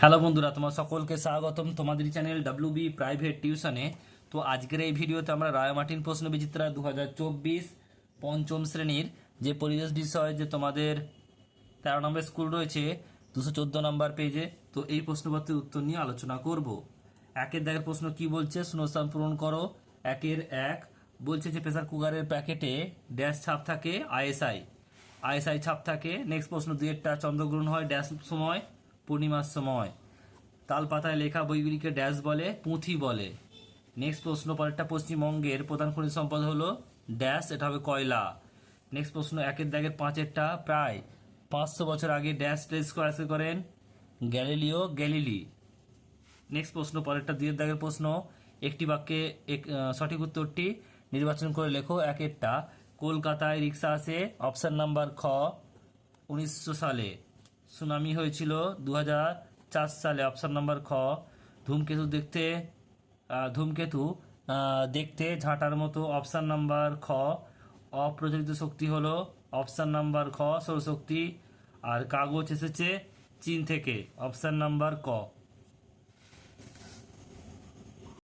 Hello বন্ধুরা, তোমার সকলকে স্বাগতম। তোমাদের চ্যানেল ডাব্লিউ বি প্রাইভেট টিউশনে তো আজকের এই ভিডিওতে আমরা রায়মার্টিন প্রশ্ন বিচিত্রা দু পঞ্চম শ্রেণির যে পরিবেশ বিষয় যে তোমাদের তেরো নম্বর স্কুল রয়েছে, দুশো চোদ্দ নম্বর পেজে তো এই প্রশ্নপত্রের উত্তর নিয়ে আলোচনা করব। একের দাগের প্রশ্ন কি বলছে? শূন্যস্থান পূরণ করো। একের এক বলছে যে প্রেসার কুকারের প্যাকেটে ড্যাশ ছাপ থাকে আইএসআই আইএসআই ছাপ থাকে। নেক্সট প্রশ্ন দুয়েরটা চন্দ্রগ্রহণ হয় ড্যাশ সময়। পূর্ণিমার সময়। তাল পাতায় লেখা বইগুলিকে ড্যাশ বলে, পুঁথি বলে। নেক্সট প্রশ্ন, পরেরটা পশ্চিমবঙ্গের প্রধান খনিজ সম্পদ হলো ড্যাশ, এটা হবে কয়লা। নেক্সট প্রশ্ন, একের দাগের পাঁচেরটা প্রায় পাঁচশো বছর আগে ড্যাশ টেলিস্কোপ করেন গ্যালিলিও গ্যালিলি। নেক্সট প্রশ্ন, পরেরটা দুয়ের দাগের প্রশ্ন, একটি বাক্যে এক সঠিক উত্তরটি নির্বাচন করে লেখো, একেরটা। কলকাতায় রিক্সা আসে অপশন নাম্বার খ, উনিশশো সালে। সুনামি হয়েছিল দু সালে অপশান নাম্বার খ। ধূমকেতু দেখতে ধূমকেতু দেখতে ঝাঁটার মতো অপশান নাম্বার খ। অপ্রচলিত শক্তি হলো অপশান নাম্বার খ, সৌরশক্তি। আর কাগজ এসেছে চীন থেকে অপশান নাম্বার ক।